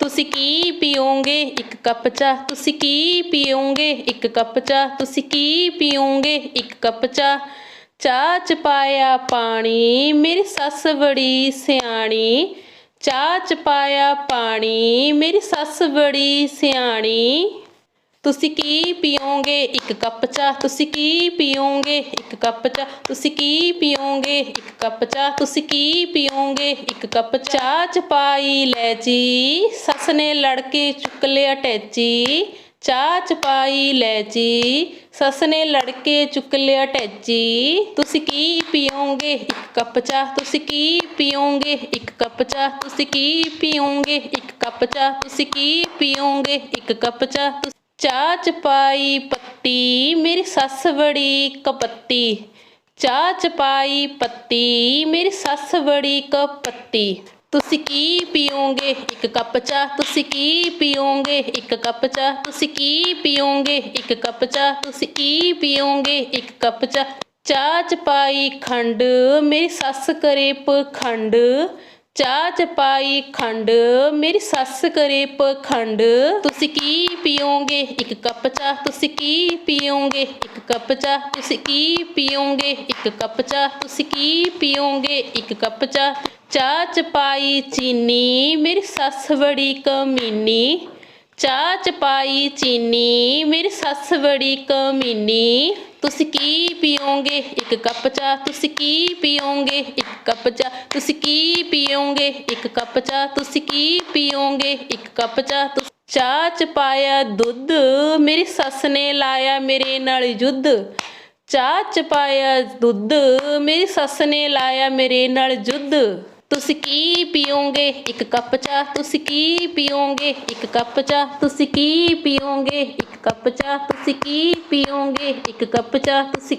ਤੁਸੀਂ ਕੀ ਪੀਓਗੇ ਇੱਕ ਕੱਪ ਚਾਹ ਤੁਸੀਂ ਕੀ ਪੀਓਗੇ ਇੱਕ ਕੱਪ ਚਾਹ ਤੁਸੀਂ ਕੀ ਪੀਓਗੇ ਇੱਕ ਕੱਪ ਚਾਹ ਚਾਹ ਚ ਪਾਇਆ ਪਾਣੀ, ਮੇਰੀ ਸੱਸ ਬੜੀ ਸਿਆਣੀ। ਚਾਹ ਚ ਪਾਇਆ ਪਾਣੀ, ਮੇਰੀ ਸੱਸ ਬੜੀ ਸਿਆਣੀ। ਤੁਸੀਂ ਕੀ ਪੀਓਗੇ ਇੱਕ ਕੱਪ ਚਾਹ ਤੁਸੀਂ ਕੀ ਪੀਓਗੇ ਇੱਕ ਕੱਪ ਚਾਹ ਤੁਸੀਂ ਕੀ ਪੀਓਗੇ ਇੱਕ ਕੱਪ ਚਾਹ ਤੁਸੀਂ ਕੀ ਪੀਓਗੇ ਇੱਕ ਕੱਪ ਚਾਹ ਚ ਪਾਈ ਲੈਚੀ ਸੱਸ ਨੇ ਲੜਕੇ ਚੁੱਕ ਲਿਆ ਟੈਚੀ। ਚਾਹ ਚ ਪਾਈ ਲੈਚੀ ਸੱਸ ਨੇ ਲੜ ਚੁੱਕ ਲਿਆ ਟੈਚੀ। ਤੁਸੀਂ ਕੀ ਪੀਓਗੇ? ਇੱਕ ਕੱਪ ਚਾਹ। ਤੁਸੀਂ ਕੀ ਪੀਓਗੇ? ਇੱਕ ਕੱਪ ਚਾਹ। ਤੁਸੀਂ ਕੀ ਪੀਓਗੇ? ਇੱਕ ਕੱਪ ਚਾਹ। ਤੁਸੀਂ ਕੀ ਪੀਓਗੇ? ਇੱਕ ਕੱਪ ਚਾਹ। ਚਾਹ ਚ ਪਾਈ ਪੱਤੀ। ਮੇਰੀ ਸੱਸ ਬੜੀ ਕਪੱਤੀ। ਚਾਹ ਚ ਪਾਈ ਪੱਤੀ, ਮੇਰੀ ਸੱਸ ਬੜੀ ਕਪੱਤੀ ਤੁਸੀਂ ਕੀ ਪੀਓਗੇ? ਇੱਕ ਕੱਪ ਚਾਹ। ਤੁਸੀਂ ਕੀ ਪੀਓਗੇ? ਇੱਕ ਕੱਪ ਚਾਹ। ਤੁਸੀਂ ਕੀ ਪੀਓਗੇ? ਇੱਕ ਕੱਪ ਚਾਹ। ਤੁਸੀਂ ਕੀ ਪੀਓਗੇ? ਇੱਕ ਕੱਪ ਚਾਹ। ਚਾਹ ਚ ਪਾਈ ਖੰਡ, ਮੇਰੀ ਸੱਸ ਕਰੇ ਪਖੰਡ। ਚਾਹ ਚ ਪਾਈ ਖੰਡ, ਮੇਰੀ ਸੱਸ ਕਰੇ ਪਖੰਡ। ਤੁਸੀਂ ਕੀ ਪੀਓਗੇ? ਇੱਕ ਕੱਪ ਚਾਹ। ਤੁਸੀਂ ਕੀ ਪੀਓਗੇ? ਇੱਕ ਕੱਪ ਚਾਹ। ਤੁਸੀਂ ਕੀ ਪੀਓਗੇ? ਇੱਕ ਕੱਪ ਚਾਹ। ਤੁਸੀਂ ਕੀ ਪੀਓਗੇ? ਇੱਕ ਕੱਪ ਚਾਹ। ਚਾਹ ਚ ਪਾਈ ਚੀਨੀ, ਮੇਰੀ ਸੱਸ ਬੜੀ ਕਮੀਨੀ। ਚਾਹ ਚ ਪਾਈ ਚੀਨੀ, ਮੇਰੀ ਸੱਸ ਬੜੀ ਕਮੀਨੀ। ਤੁਸੀਂ ਕੀ ਪੀਓਗੇ? ਇੱਕ ਕੱਪ ਚਾਹ। ਤੁਸੀਂ ਕੀ ਪੀਓਗੇ? ਇੱਕ ਕੱਪ ਚਾਹ। ਤੁਸੀਂ ਕੀ ਪੀਓਗੇ? ਇੱਕ ਕੱਪ ਚਾਹ। ਤੁਸੀਂ ਕੀ ਪੀਓਗੇ? ਇੱਕ ਕੱਪ ਚਾਹ। ਤੁਸ- ਚਾਹ ਚ ਪਾਇਆ ਦੁੱਧ। ਮੇਰੀ ਸੱਸ ਨੇ ਲਾਇਆ ਮੇਰੇ ਨਾਲ ਯੁੱਧ। ਚਾਹ ਚ ਪਾਇਆ ਦੁੱਧ। ਮੇਰੀ ਸੱਸ ਨੇ ਲਾਇਆ ਮੇਰੇ ਨਾਲ ਯੁੱਧ। ਤੁਸੀਂ ਕੀ ਪੀਓਗੇ? ਇੱਕ ਕੱਪ ਚਾਹ। ਤੁਸੀਂ ਕੀ ਪੀਓਗੇ? ਇੱਕ ਕੱਪ ਚਾਹ। ਤੁਸੀਂ ਕੀ ਪੀਓਗੇ? ਇੱਕ ਕੱਪ ਚਾਹ। ਤੁਸੀਂ ਕੀ ਪੀਓਗੇ? ਇੱਕ ਕੱਪ ਚਾਹ। ਤੁਸੀਂ